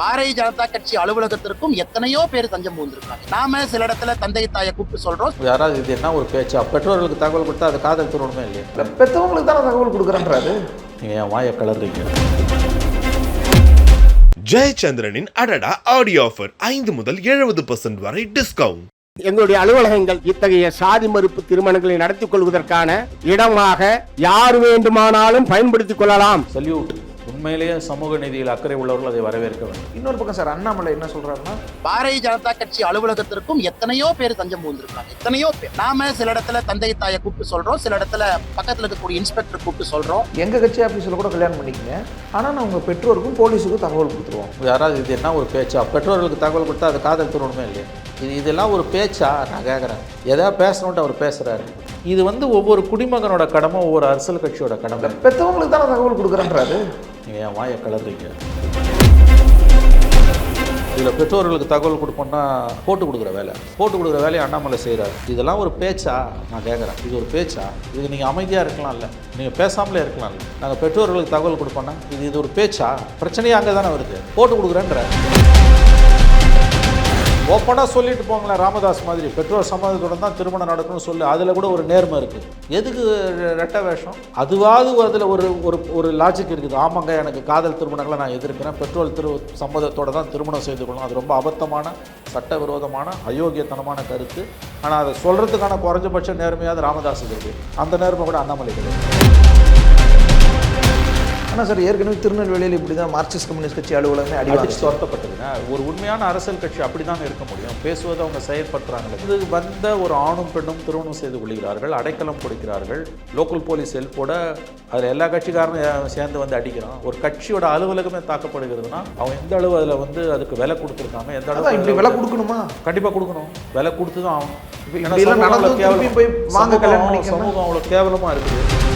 பாரதிய ஜனதா கட்சி அலுவலகத்திற்கும் எத்தனையோ பேர் தஞ்சம் புகுந்திருக்காங்க நாம சில இடத்துல தந்தை தாயை கூப்பிட்டு சொல்றோம். யாராவது இது என்ன ஒரு பேச்சா? பெற்றோர்களுக்கு தகவல் கொடுத்தா அது காதல் திருவண்ணமே இல்லையா? இல்ல, பெத்தவங்களுக்கு தானே தகவல் கொடுக்குறேன்றாரு நீங்கள் என் வாயை கலர்றீங்க. ஜெயச்சந்திரனின் அடடா ஆடியோ ஆஃபர் ஐந்து முதல் எழுபது பர்சன்ட் வரை டிஸ்கவுண்ட் எங்களுடைய அலுவலகங்கள் இத்தகைய சாதி மறுப்பு திருமணங்களை நடத்திக் கொள்வதற்கான இடமாக யார் வேண்டுமானாலும் பயன்படுத்திக் கொள்ளலாம். சல்யூட் உண்மையிலேயே சமூக நீதியில் அக்கறை உள்ளவர்கள் அதை வரவேற்க வேண்டும். இன்னொரு பக்கம் சார் அண்ணாமலை என்ன சொல்றாருன்னா பாரதிய ஜனதா கட்சி அலுவலகத்திற்கும் எத்தனையோ பேர் தஞ்சம் புகுந்திருக்காங்க. எத்தனையோ பேர். நாம சில இடத்துல தந்தை தாயை கூப்பிட்டு சொல்றோம் சில இடத்துல பக்கத்துல இருக்கக்கூடிய இன்ஸ்பெக்டர் கூப்பிட்டு சொல்றோம். எங்க கட்சி ஆபீஸ்ல கூட கல்யாணம் பண்ணிக்கங்க. ஆனா நான் உங்க பெற்றோருக்கும் போலீஸுக்கும் தகவல் கொடுத்துருவோம். யாராவது இது என்ன ஒரு பேச்சா? பெற்றோர்களுக்கு தகவல் கொடுத்தா அது காதல் திருவண்ணமே இல்லையா? இது இதெல்லாம் ஒரு பேச்சா? நான் கேட்குறேன் எதாவது பேசணுன்ட்டு அவர் பேசுகிறாரு இது வந்து ஒவ்வொரு குடிமகனோட கடமை ஒவ்வொரு அரசியல் கட்சியோட கடமை. பெத்தவங்களுக்கு தானே தகவல் கொடுக்குறேன்றாரு. நீங்கள் என் வாயை கலர்றீங்க இதில் பெற்றோர்களுக்கு தகவல் கொடுப்போம்னா போட்டு கொடுக்குற வேலை. போட்டு கொடுக்குற வேலையை அண்ணாமலை செய்கிறார் இதெல்லாம் ஒரு பேச்சா? நான் கேட்குறேன் இது ஒரு பேச்சா? இது நீங்கள் அமைதியாக இருக்கலாம்ல. நீங்கள் பேசாமலே இருக்கலாம்ல. நாங்கள் பெற்றோர்களுக்கு தகவல் கொடுப்போம்னா இது இது ஒரு பேச்சா? பிரச்சனையே அங்கே தானே வருது. போட்டு கொடுக்குறேன்ற. ஓப்பனாக சொல்லிட்டு போங்களேன் ராமதாஸ் மாதிரி. பெற்றோர் சம்மதத்துடன் தான் திருமணம் நடக்கணும்னு சொல்லு அதில் கூட ஒரு நேர்மை இருக்குது எதுக்கு ரெட்ட ரெட்டை வேஷம்? அதுவாவது அதில் ஒரு ஒரு ஒரு லாஜிக் இருக்குது. ஆமாங்க எனக்கு காதல் திருமணங்களை நான் எதிர்க்கிறேன். பெற்றோர் திரு சம்மதத்தோடு தான் திருமணம் செய்து கொள்ளணும். அது ரொம்ப அபத்தமான சட்டவிரோதமான அயோக்கியத்தனமான கருத்து. ஆனால் அதை சொல்கிறதுக்கான குறைஞ்சபட்ச நேர்மையாவது ராமதாஸ் இருக்குது அந்த நேர்மை கூட அண்ணாமலை கிடையாது. ஆனா சார் ஏற்கனவே திருநெல்வேலியில் இப்படி தான் மார்க்சிஸ்ட் கம்யூனிஸ்ட் கட்சி அலுவலகமே அடிச்சு துரத்தப்பட்டதுங்க ஒரு உண்மையான அரசியல் கட்சி அப்படி தாங்க இருக்க முடியும். பேசுவதை அவங்க செயற்படுத்துறாங்களே இது வந்த ஒரு ஆணும் பெண்ணும் திருமணம் செய்து கொள்கிறார்கள் அடைக்கலம் கொடுக்கிறார்கள். லோக்கல் போலீஸ் ஹெல்ப்போட அதில் எல்லா கட்சிக்காரனும் சேர்ந்து வந்து அடிக்கிறான். ஒரு கட்சியோட அலுவலகமே தாக்கப்படுகிறதுனா அவன் எந்த அளவு அதில் வந்து அதுக்கு விலை கொடுத்துருக்காங்க எந்த அதான் இப்படி அளவு விலை கொடுக்கணுமா? கண்டிப்பாக கொடுக்கணும். விலை கொடுத்து தான் பண்ணிக்கணும். சமூகம் அவ்வளோ கேவலமாக இருக்குது.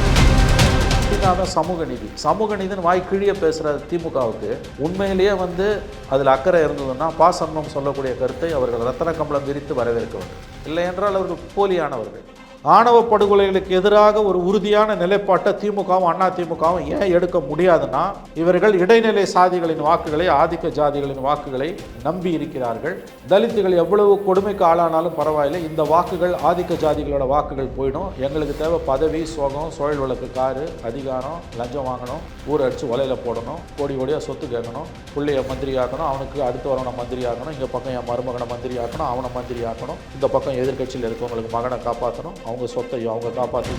இதுதான் சமூக நீதி. சமூக நீதின்னு வாய் கிழிய பேசுகிற திமுகவுக்கு உண்மையிலேயே வந்து அதில் அக்கறை இருந்ததுன்னா பா சண்முகம் சொல்லக்கூடிய கருத்தை அவர்கள் ரத்தன கம்பளம் விரித்து வரவேற்க வேண்டும். இல்லை என்றால் அவர்கள் போலியானவர்கள். ஆணவ படுகொலைகளுக்கு எதிராக ஒரு உறுதியான நிலைப்பாட்டை திமுகவும் அண்ணா திமுகவும் ஏன் எடுக்க முடியாதுன்னா இவர்கள் இடைநிலை சாதிகளின் வாக்குகளை ஆதிக்க ஜாதிகளின் வாக்குகளை நம்பி இருக்கிறார்கள். தலித்துகள் எவ்வளவு கொடுமைக்கு ஆளானாலும் பரவாயில்லை. இந்த வாக்குகள் ஆதிக்க ஜாதிகளோட வாக்குகள் போயிடும். எங்களுக்கு தேவை பதவி சோகம் சோழல் வழக்கு காரு அதிகாரம் லஞ்சம் வாங்கணும் ஊர் அடிச்சு போடணும் கோடி கோடியாக சொத்து கேட்கணும் பிள்ளைய மந்திரி ஆக்கணும் அவனுக்கு அடுத்து வரவனை மந்திரி ஆக்கணும் இங்கே பக்கம் என் மருமகனை மந்திரி ஆக்கணும் அவனை மந்திரி ஆக்கணும் இந்த பக்கம் எதிர்க்கட்சியில் இருக்கவங்களுக்கு மகனை காப்பாற்றணும் அவங்க சொத்தையும் அவங்க காப்பாற்றி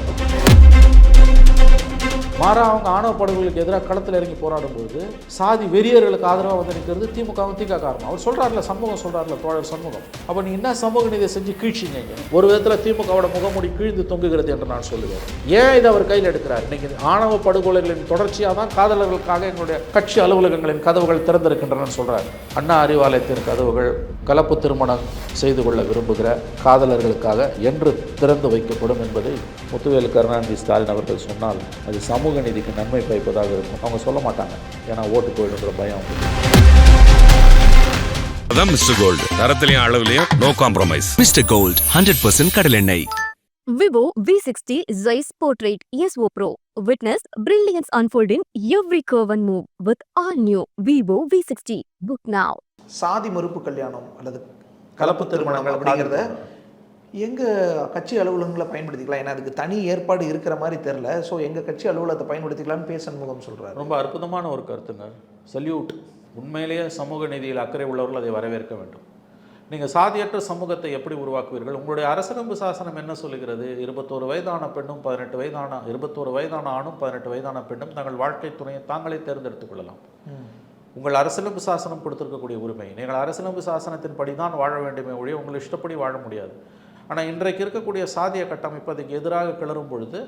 மாறா அவங்க ஆணவ படுகொலைகளுக்கு எதிராக களத்தில் இறங்கி போராடும்போது சாதி வெறியர்களுக்கு ஆதரவாக வந்து நிற்கிறது திமுகவும் திக காரணம் அவர் சொல்கிறார்ல சமூகம் சொல்கிறார்ல தோழர் சமூகம் அப்போ நீ என்ன சமூக நீதியை செஞ்சு கீழ்ச்சிங்க ஒரு விதத்தில் திமுகவோட முகமூடி கீழ்ந்து தொங்குகிறது என்று நான் சொல்லுவேன். ஏன் இதை அவர் கையில் எடுக்கிறார்? இன்னைக்கு ஆணவ படுகொலைகளின் தொடர்ச்சியாக தான் காதலர்களுக்காக எங்களுடைய கட்சி அலுவலகங்களின் கதவுகள் திறந்திருக்கின்றன சொல்கிறார் அண்ணா அறிவாலயத்தின் கதவுகள் கலப்பு திருமணம் செய்து கொள்ள விரும்புகிற காதலர்களுக்காக என்று திறந்து வைக்கப்படும் என்பதை முத்துவேலு கருணாநிதி ஸ்டாலின் அவர்கள் சொன்னால் அது சமூக நீதிக்கு நன்மை பயப்பதாக இருக்கும் அவங்க சொல்ல மாட்டாங்க ஏன்னா ஓட்டு போயிடுன்ற பயம். அதான் மிஸ்டர் கோல்டு தரத்திலையும் அளவுலையும் no compromise Mr Gold hundred percent கடலெண்ணெய் Vivo V60 Zeiss Portrait ESO Pro. Witness brilliance unfold in every curve and move with all new Vivo V60. Book now. சாதி மறுப்பு கல்யாணம் அல்லது கலப்பு திருமணங்கள் அப்படிங்கிறத எங்க கட்சி அலுவலகங்களை பயன்படுத்திக்கலாம்? ஏன்னா அதுக்கு தனி ஏற்பாடு இருக்கிற மாதிரி தெரில ஸோ எங்க கட்சி அலுவலகத்தை பயன்படுத்திக்கலாம்னு பே சண்முகம் சொல்றாரு. ரொம்ப அற்புதமான ஒரு கருத்துங்க. சல்யூட் உண்மையிலேயே சமூக நீதியில் அக்கறை உள்ளவர்கள் அதை வரவேற்க வேண்டும். நீங்கள் சாதியற்ற சமூகத்தை எப்படி உருவாக்குவீர்கள்? உங்களுடைய அரசியலமைப்பு சாசனம் என்ன சொல்லுகிறது? இருபத்தோரு வயதான பெண்ணும் பதினெட்டு வயதான இருபத்தோரு வயதான ஆணும் பதினெட்டு வயதான பெண்ணும் தங்கள் வாழ்க்கை துணையை தாங்களே தேர்ந்தெடுத்துக் கொள்ளலாம். உங்கள் அரசியலமைப்பு சாசனம் கொடுத்திருக்கக்கூடிய உரிமை. நீங்கள் அரசியலமைப்பு சாசனத்தின் படி தான் வாழ வேண்டுமே ஒழிய உங்கள் இஷ்டப்படி வாழ முடியாது. ஆனால் இன்றைக்கு இருக்கக்கூடிய சாதிய கட்டமைப்பு அதுக்கு எதிராக கிளறும் பொழுது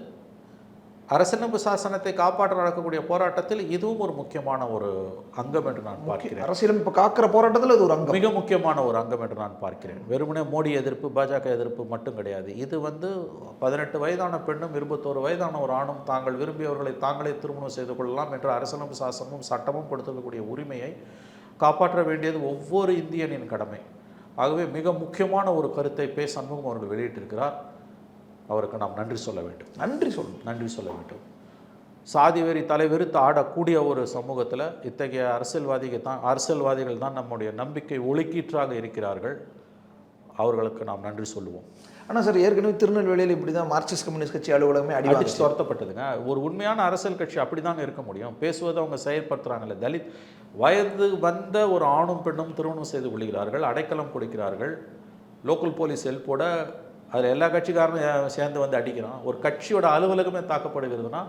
அரசியலமைப்பு சாசனத்தை காப்பாற்ற நடக்கக்கூடிய போராட்டத்தில் இதுவும் ஒரு முக்கியமான ஒரு அங்கம் என்று நான் பார்க்கிறேன். அரசியலமைப்பு காக்கிற போராட்டத்தில் இது ஒரு அங்கம். மிக முக்கியமான ஒரு அங்கம் என்று நான் பார்க்கிறேன். வெறுமனே மோடி எதிர்ப்பு பாஜக எதிர்ப்பு மட்டும் கிடையாது. இது வந்து பதினெட்டு வயதான பெண்ணும் இருபத்தோரு வயதான ஒரு ஆணும் தாங்கள் விரும்பியவர்களை தாங்களே திருமணம் செய்து கொள்ளலாம் என்ற அரசியலமைப்பு சாசனமும் சட்டமும் கொடுத்திருக்கக்கூடிய உரிமையை காப்பாற்ற வேண்டியது ஒவ்வொரு இந்தியனின் கடமை. ஆகவே மிக முக்கியமான ஒரு கருத்தை பே சண்முகம் அவர்கள் வெளியிட்டிருக்கிறார். அவருக்கு நாம் நன்றி சொல்ல வேண்டும். நன்றி சொல்லணும் நன்றி சொல்ல வேண்டும். சாதி வெறி தலைவெறித்து ஆடக்கூடிய ஒரு சமூகத்தில் இத்தகைய அரசியல்வாதிகள் தான் அரசியல்வாதிகள் தான் நம்முடைய நம்பிக்கை ஒழுக்கீற்றாக இருக்கிறார்கள். அவர்களுக்கு நாம் நன்றி சொல்லுவோம். ஆனால் சார் ஏற்கனவே திருநெல்வேலியில் இப்படி தான் மார்க்சிஸ்ட் கம்யூனிஸ்ட் கட்சி அலுவலகமே அடி அடிச்சு. துரத்தப்பட்டதுங்க. ஒரு உண்மையான அரசியல் கட்சி அப்படி தாங்க இருக்க முடியும். பேசுவதை அவங்க செயற்படுத்துகிறாங்கல்ல தலித் வயது வந்த ஒரு ஆணும் பெண்ணும் திருமணம் செய்து கொள்கிறார்கள் அடைக்கலம் கொடுக்கிறார்கள். லோக்கல் போலீஸ் ஹெல்ப்போட அதில் எல்லா கட்சிக்காரனும் சேர்ந்து வந்து அடிக்கிறான். ஒரு கட்சியோட அலுவலகமே தாக்கப்படுகிறதுனா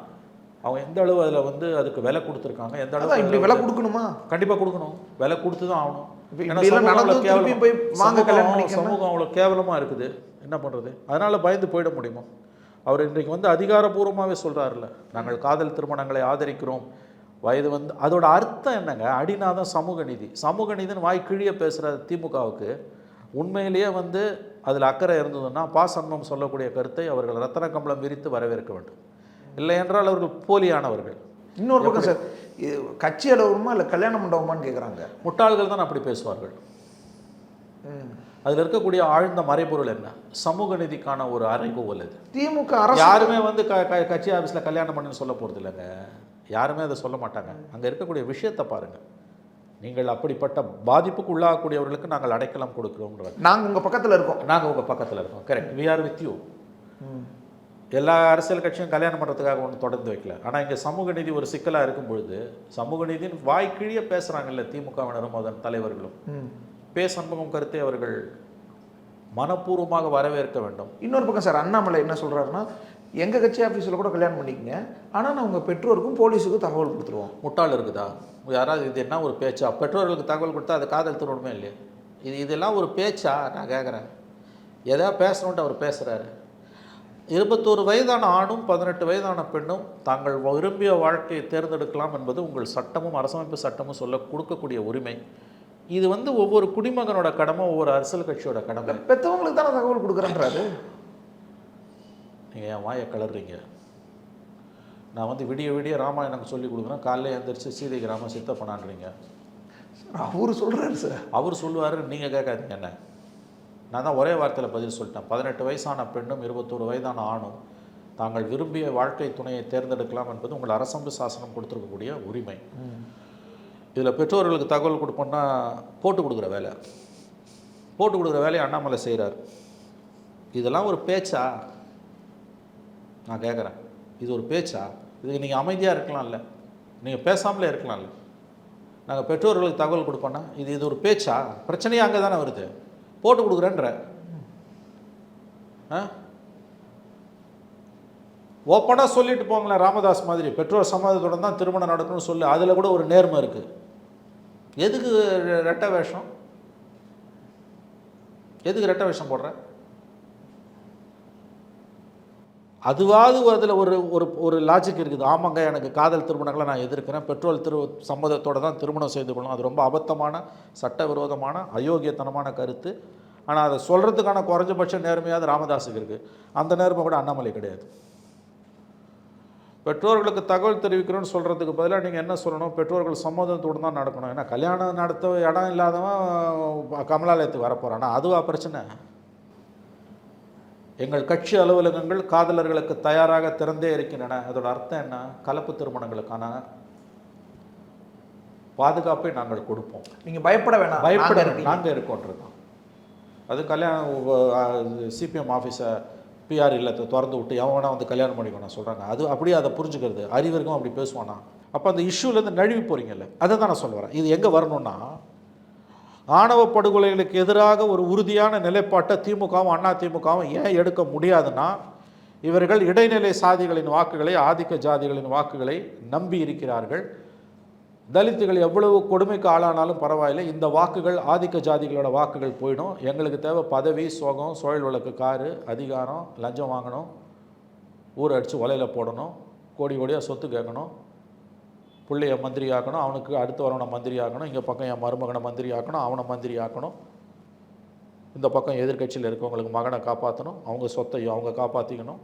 அவங்க எந்த அளவு அதில் வந்து அதுக்கு விலை கொடுத்துருக்காங்க எந்த அளவு இப்படி விலை கொடுக்கணுமா? கண்டிப்பாக கொடுக்கணும். விலை கொடுத்து தான் ஆகணும் ஏன்னா? சமூகம் அவ்வளோ கேவலமாக இருக்குது. என்ன பண்ணுறது அதனால் பயந்து போயிட முடியுமா? அவர் இன்றைக்கு வந்து அதிகாரப்பூர்வமாகவே சொல்கிறாருல்ல நாங்கள் காதல் திருமணங்களை ஆதரிக்கிறோம். வயது வந்து அதோட அர்த்தம் என்னங்க? அடிநாதம் சமூக நீதி. சமூக நீதின்னு வாய் கிழிய பேசுகிற திமுகவுக்கு. உண்மையிலேயே வந்து அதில் அக்கறை இருந்ததுன்னா பா. சண்முகம் சொல்லக்கூடிய கருத்தை அவர்கள் ரத்தன கம்பளம் விரித்து வரவேற்க வேண்டும். இல்லை என்றால் அவர்கள் போலியானவர்கள். இன்னொரு பக்கம் சார் இது கட்சி அலுவலகமா இல்லை கல்யாண மண்டபமான்னு கேட்குறாங்க முட்டாள்கள் தான் அப்படி பேசுவார்கள். அதில் இருக்கக்கூடிய ஆழ்ந்த மறைபொருள் என்ன? சமூக நீதிக்கான ஒரு அறைகூவல் அது திமுக அரசு யாருமே வந்து க க கட்சி ஆஃபீஸில் கல்யாணம் பண்ணுன்னு சொல்ல போகிறது இல்லைங்க. யாருமே அதை சொல்ல மாட்டாங்க. அங்கே இருக்கக்கூடிய விஷயத்தை பாருங்கள் நீங்கள் அப்படிப்பட்ட பாதிப்புக்கு உள்ளாகக்கூடியவர்களுக்கு நாங்கள் அடைக்கலம் கொடுக்குறோம்ன்ற நாங்கள் உங்கள் பக்கத்தில் இருக்கோம். நாங்கள் உங்கள் பக்கத்தில் இருக்கோம். Correct we are with you எல்லா அரசியல் கட்சியும் கல்யாணம் பண்ணுறதுக்காக ஒன்று தொடர்ந்து வைக்கல. ஆனால் இங்கே சமூக நீதி ஒரு சிக்கலாக இருக்கும் பொழுது சமூக நீதின்னு வாய் கிழிய பேசுகிறாங்கல்ல திமுகவினரும் அதன் தலைவர்களும். பே சண்முகம் கருத்தை அவர்கள் மனப்பூர்வமாக வரவேற்க வேண்டும். இன்னொரு பக்கம் சார் அண்ணாமலை என்ன சொல்கிறாருன்னா எங்கள் கட்சி ஆஃபீஸில் கூட கல்யாணம் பண்ணிக்கங்க. ஆனால் நான் உங்கள் பெற்றோருக்கும் போலீஸுக்கும் தகவல் கொடுத்துருவோம். முட்டாள் இருக்குதா? யாராவது இது என்ன ஒரு பேச்சா? பெற்றோர்களுக்கு தகவல் கொடுத்தா அது காதல் திருமணமே இல்லையா? இது இதெல்லாம் ஒரு பேச்சா? நான் கேட்குறேன் எதா பேசணுன்ட்டு அவர் பேசுகிறாரு இருபத்தோரு வயதான ஆணும் பதினெட்டு வயதான பெண்ணும் தாங்கள் விரும்பிய வாழ்க்கையை தேர்ந்தெடுக்கலாம் என்பது உங்கள் சட்டமும் அரசமைப்பு சட்டமும் சொல்ல கொடுக்கக்கூடிய உரிமை. இது வந்து ஒவ்வொரு குடிமகனோட கடமை ஒவ்வொரு அரசியல் கட்சியோட கடமை. பெற்றவங்களுக்கு தானே தகவல் கொடுக்குறேன்றாரு. நீங்கள் என் வாயை கிளறீங்க நான் வந்து விடிய விடிய ராமாயணம் சொல்லி கொடுக்குறேன். காலையில் எழுந்திரிச்சு சீதை கிராமம் சித்தப்பனான்றீங்க. அவரு சொல்கிறாரு சார். அவர் சொல்லுவார் நீங்கள் கேட்காதீங்க என்ன. நான் தான் ஒரே வார்த்தையில் பதில் சொல்லிட்டேன். பதினெட்டு வயசான பெண்ணும் இருபத்தோரு வயதான ஆணும் தாங்கள் விரும்பிய வாழ்க்கை துணையை தேர்ந்தெடுக்கலாம் என்பது உங்கள் அரசமைப்பு சாசனம் கொடுத்துருக்கக்கூடிய உரிமை. இதில் பெற்றோர்களுக்கு தகவல் கொடுப்போம்னா போட்டு கொடுக்குற வேலை. போட்டு கொடுக்குற வேலையை அண்ணாமலை செய்கிறார். இதெல்லாம் ஒரு பேச்சா? நான் கேட்குறேன். இது ஒரு பேச்சா? இதுக்கு நீங்கள் அமைதியாக இருக்கலாம்ல. நீங்கள் பேசாமலே இருக்கலாம்ல. நாங்கள் பெற்றோர்களுக்கு தகவல் கொடுப்போன்னா இது இது ஒரு பேச்சா? பிரச்சனையே அங்கே தானே வருது. போட்டு கொடுக்குறேன்ற. ஆ? ஓப்பனாக சொல்லிட்டு போங்களேன் ராமதாஸ் மாதிரி. பெற்றோர் சம்மதத்துடன் தான் திருமணம் நடக்கணும்னு சொல்லி அதில் கூட ஒரு நேர்மை இருக்குது. எதுக்கு ரெட்ட ரெட்டை வேஷம்? எதுக்கு ரெட்டை வேஷம் போடுற? அதுவாவது அதில் ஒரு ஒரு ஒரு லாஜிக் இருக்குது. ஆமாங்க எனக்கு காதல் திருமணங்களை நான் எதிர்க்கிறேன். பெட்ரோல் திரு சம்மதத்தோடு தான் திருமணம் செய்து கொள்ளணும். அது ரொம்ப அபத்தமான சட்டவிரோதமான அயோக்கியத்தனமான கருத்து. ஆனால் அதை சொல்கிறதுக்கான குறைஞ்சபட்ச நேர்மையாவது ராமதாஸுக்கு இருக்குது அந்த நேர்மை கூட அண்ணாமலை கிடையாது. பெற்றோர்களுக்கு தகவல் தெரிவிக்கிறோன்னு சொல்கிறதுக்கு பதிலாக நீங்கள் என்ன சொல்லணும்? பெற்றோர்கள் சம்மதத்தோடு தான் நடக்கணும். ஏன்னா கல்யாணம் நடத்த இடம் இல்லாதவன் கமலாலயத்துக்கு வரப்போகிறானா அதுவா பிரச்சனை? எங்கள் கட்சி அலுவலகங்கள் காதலர்களுக்கு தயாராக திறந்தே இருக்கின்றன. அதோட அர்த்தம் என்ன? கலப்பு திருமணங்களுக்கான பாதுகாப்பை நாங்கள் கொடுப்போம். நீங்கள் பயப்பட வேணாம். பயப்பட. நாங்கள் இருக்கோன்றது தான். அது கல்யாணம் சிபிஎம் ஆஃபீஸை பிஆர் இல்லத்தை திறந்து விட்டு எவன் வேணா வந்து கல்யாணம் பண்ணிக்கணும் சொல்கிறாங்க அது அப்படியே அதை புரிஞ்சுக்கிறது. அறிவருக்கும் அப்படி பேசுவானா. அப்போ அந்த இஷ்யூலேருந்து நழுவி போகிறீங்கல்ல அதை தான் நான் சொல்ல வரேன். இது எங்கே வரணும்னா ஆணவ படுகொலைகளுக்கு எதிராக ஒரு உறுதியான நிலைப்பாட்டை திமுகவும் அண்ணா திமுகவும் ஏன் எடுக்க முடியாதுன்னா இவர்கள் இடைநிலை சாதிகளின் வாக்குகளை ஆதிக்க ஜாதிகளின் வாக்குகளை நம்பி இருக்கிறார்கள். தலித்துகள் எவ்வளவு கொடுமைக்கு ஆளானாலும் பரவாயில்லை. இந்த வாக்குகள் ஆதிக்க ஜாதிகளோட வாக்குகள் போயிடும். எங்களுக்கு தேவை பதவி சோகம் சோழல் விளக்கு காரு அதிகாரம் லஞ்சம் வாங்கணும். ஊரை அடித்து ஒலையில் போடணும். கோடி கோடியாக சொத்து கேட்கணும். பிள்ளைய மந்திரி ஆக்கணும் அவனுக்கு அடுத்து வரவனை மந்திரி ஆக்கணும் இங்கே பக்கம் என் மருமகனை மந்திரி ஆக்கணும் அவனை மந்திரி ஆக்கணும் இந்த பக்கம் எதிர்க்கட்சியில் இருக்கவங்களுக்கு மகனை காப்பாற்றணும் அவங்க சொத்தையும் அவங்க காப்பாற்றிக்கணும்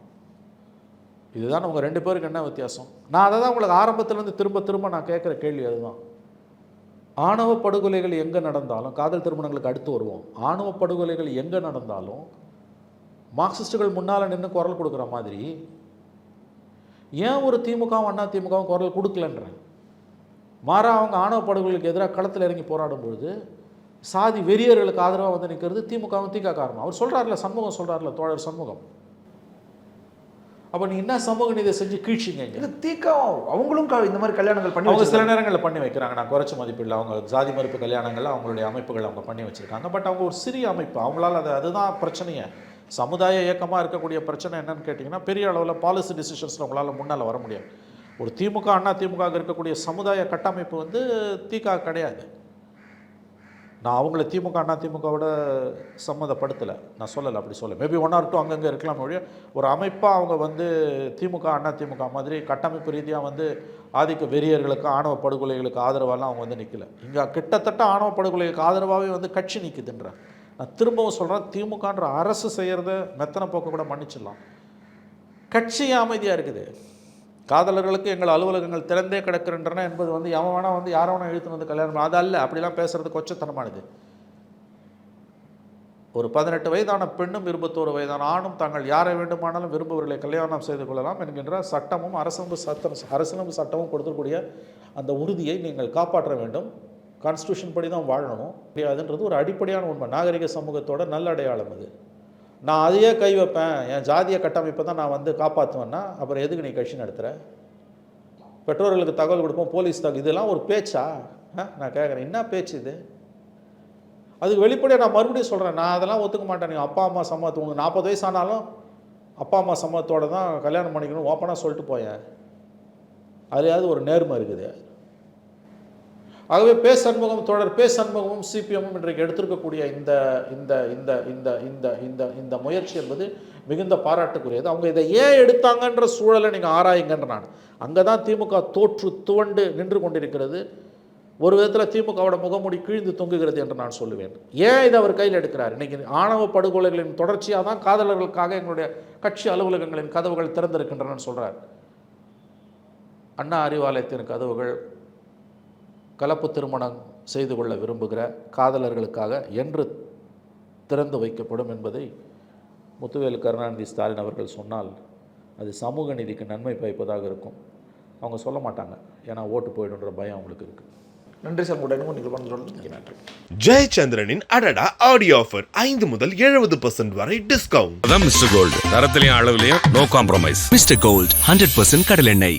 இதுதான் உங்கள் ரெண்டு பேருக்கு என்ன வித்தியாசம்? நான் அதை தான் உங்களுக்கு ஆரம்பத்துலேருந்து திரும்ப திரும்ப நான் கேட்குற கேள்வி அதுதான். ஆணவ படுகொலைகள் எங்கே நடந்தாலும் காதல் திருமணங்களுக்கு அடுத்து வருவோம். ஆணவ படுகொலைகள் எங்கே நடந்தாலும் மார்க்சிஸ்டுகள் முன்னால் நின்று குரல் கொடுக்குற மாதிரி ஏன் ஒரு திமுகவும் அண்ணா திமுகவும் குரல் கொடுக்கலன்றேன்? மாறா அவங்க ஆணவ படுகொலைக்கு எதிராக களத்தில் இறங்கி போராடும் பொழுது சாதி வெறியர்களுக்கு ஆதரவாக வந்து நிற்கிறது திமுகவும் திக காரணம். அவர் சொல்கிறார்ல சண்முகம் சொல்கிறார்ல தோழர் சண்முகம். அப்போ நீ என்ன சமூக நீதி செஞ்சு கீழ்ச்சிங்க? இல்ல தீக்கம் அவங்களும் க- இந்த மாதிரி கல்யாணங்கள் பண்ணி அவங்க சில. நேரங்களில் பண்ணி வைக்கிறாங்க. நான் குறைச்ச மதிப்பில்லை. அவங்க ஜாதி மறுப்பு கல்யாணங்கள் அவங்களுடைய அமைப்புகள் அவங்க பண்ணி வச்சுருக்காங்க. பட் அவங்க ஒரு சிறிய அமைப்பு. அவங்களால அது அதுதான் பிரச்சனையே. சமுதாய இயக்கமாக இருக்கக்கூடிய பிரச்சனை என்னன்னு கேட்டிங்கன்னா பெரிய அளவில் பாலிசி டிசிஷன்ஸில் உங்களால் முன்னால் வர முடியாது. ஒரு திமுக அண்ணா திமுக இருக்கக்கூடிய சமுதாய கட்டமைப்பு வந்து திக கிடையாது. நான் அவங்கள திமுக அண்ணா திமுகவோட சம்மந்தப்படுத்தலை. நான் சொல்லலை அப்படி சொல்ல மேபி ஒன் ஆர் டூ அங்கங்கே இருக்கலாம் ஒழிய ஒரு அமைப்பாக அவங்க வந்து திமுக அண்ணா திமுக மாதிரி கட்டமைப்பு ரீதியாக வந்து ஆதிக்க வெறியர்களுக்கு ஆணவ படுகொலைகளுக்கு ஆதரவாலாம் அவங்க வந்து நிற்கல இங்கே கிட்டத்தட்ட ஆணவ படுகொலைகளுக்கு ஆதரவாகவே வந்து கட்சி நிற்குதுன்றேன் நான் திரும்பவும் சொல்கிறேன் திமுகன்ற அரசு செய்கிறத மெத்தனை போக்க கூட மன்னிச்சிடலாம். கட்சி அமைதியாக இருக்குது. காதலர்களுக்கு எங்கள் அலுவலகங்கள் திறந்தே கிடக்கின்றன என்பது வந்து எவன் வேணா வந்து யாரை வேணா இழுத்துன்னு வந்து கல்யாணம் அது அல்ல. அப்படிலாம் பேசுறது கொச்சத்தனமானது. ஒரு பதினெட்டு வயதான பெண்ணும் இருபத்தோரு வயதான ஆணும் தாங்கள் யாரை வேண்டுமானாலும் விரும்புவர்களை கல்யாணம் செய்து கொள்ளலாம் என்கின்ற சட்டமும் அரசமைப்பு சட்டம் அரசியலமைப்பு சட்டமும் கொடுக்கக்கூடிய அந்த உறுதியை நீங்கள் காப்பாற்ற வேண்டும். கான்ஸ்டியூஷன் படி தான் வாழணும். முடியாதுன்றது ஒரு அடிப்படையான உண்மை. நாகரிக சமூகத்தோட நல்ல அடையாளம் அது. நான் அதையே கை வைப்பேன் என் ஜாதிய கட்டமைப்பை தான் நான் வந்து காப்பாற்றுவேன்னா அப்புறம் எதுக்கு நீ கட்சி நடத்துகிற பெற்றோர்களுக்கு தகவல் கொடுப்போம் போலீஸ் தகவல் இதெல்லாம் ஒரு பேச்சா? ஆ? நான் கேட்குறேன் என்ன பேச்சு இது? அதுக்கு வெளிப்படையாக நான் மறுபடியும் சொல்கிறேன் நான் அதெல்லாம் ஒத்துக்க மாட்டேன். நீங்கள் அப்பா அம்மா சம்மத்து உங்களுக்கு நாற்பது வயசு ஆனாலும் அப்பா அம்மா சம்மத்தோடு தான் கல்யாணம் பண்ணிக்கணும் ஓப்பனாக சொல்லிட்டு போயேன். அதுலேயாவது ஒரு நேர்மை இருக்குது. ஆகவே பே சண்முகம் தொடர் பே சண்முகமும் சிபிஎம்மும் இன்றைக்கு எடுத்திருக்கக்கூடிய இந்த இந்த இந்த இந்த இந்த இந்த இந்த முயற்சி என்பது மிகுந்த பாராட்டுக்குரியது. அவங்க இதை ஏன் எடுத்தாங்கன்ற சூழலை நீங்கள் ஆராயுங்கன்ற நான் அங்கே தான் திமுக தோற்று துவண்டு நின்று கொண்டிருக்கிறது. ஒரு விதத்தில் திமுகவோட முகமூடி கிழிந்து தொங்குகிறது என்று நான் சொல்லுவேன். ஏன் இதை அவர் கையில் எடுக்கிறார்? இன்னைக்கு ஆணவ படுகொலைகளின் தொடர்ச்சியாக தான் காதலர்களுக்காக எங்களுடைய கட்சி அலுவலகங்களின் கதவுகள் திறந்திருக்கின்றன சொல்கிறார் அண்ணா அறிவாலயத்தின் கதவுகள் கலப்பு திருமணம் செய்து கொள்ள விரும்புகிற காதலர்களுக்காக என்று திறந்து வைக்கப்படும் என்பதை முத்துவேலு கருணாநிதி ஸ்டாலின் அவர்கள் சொன்னால் அது சமூக நீதிக்கு நன்மை பயப்பதாக இருக்கும். அவங்க சொல்ல மாட்டாங்க. ஏன்னா ஓட்டு போயிடுன்ற பயம் அவங்களுக்கு இருக்குது நன்றி சார். உடனே நீங்கள் பண்ண சொல்லுங்க. நன்றி. ஜெயச்சந்திரனின் அடடா ஆடியோ ஆஃபர் ஐந்து முதல் எழுபது பர்சன்ட் வரை டிஸ்கவுண்ட் அதான் மிஸ்டர் கோல்டு தரத்திலையும் அளவுலையும் no compromise Mr Gold hundred percent கடலெண்ணெய்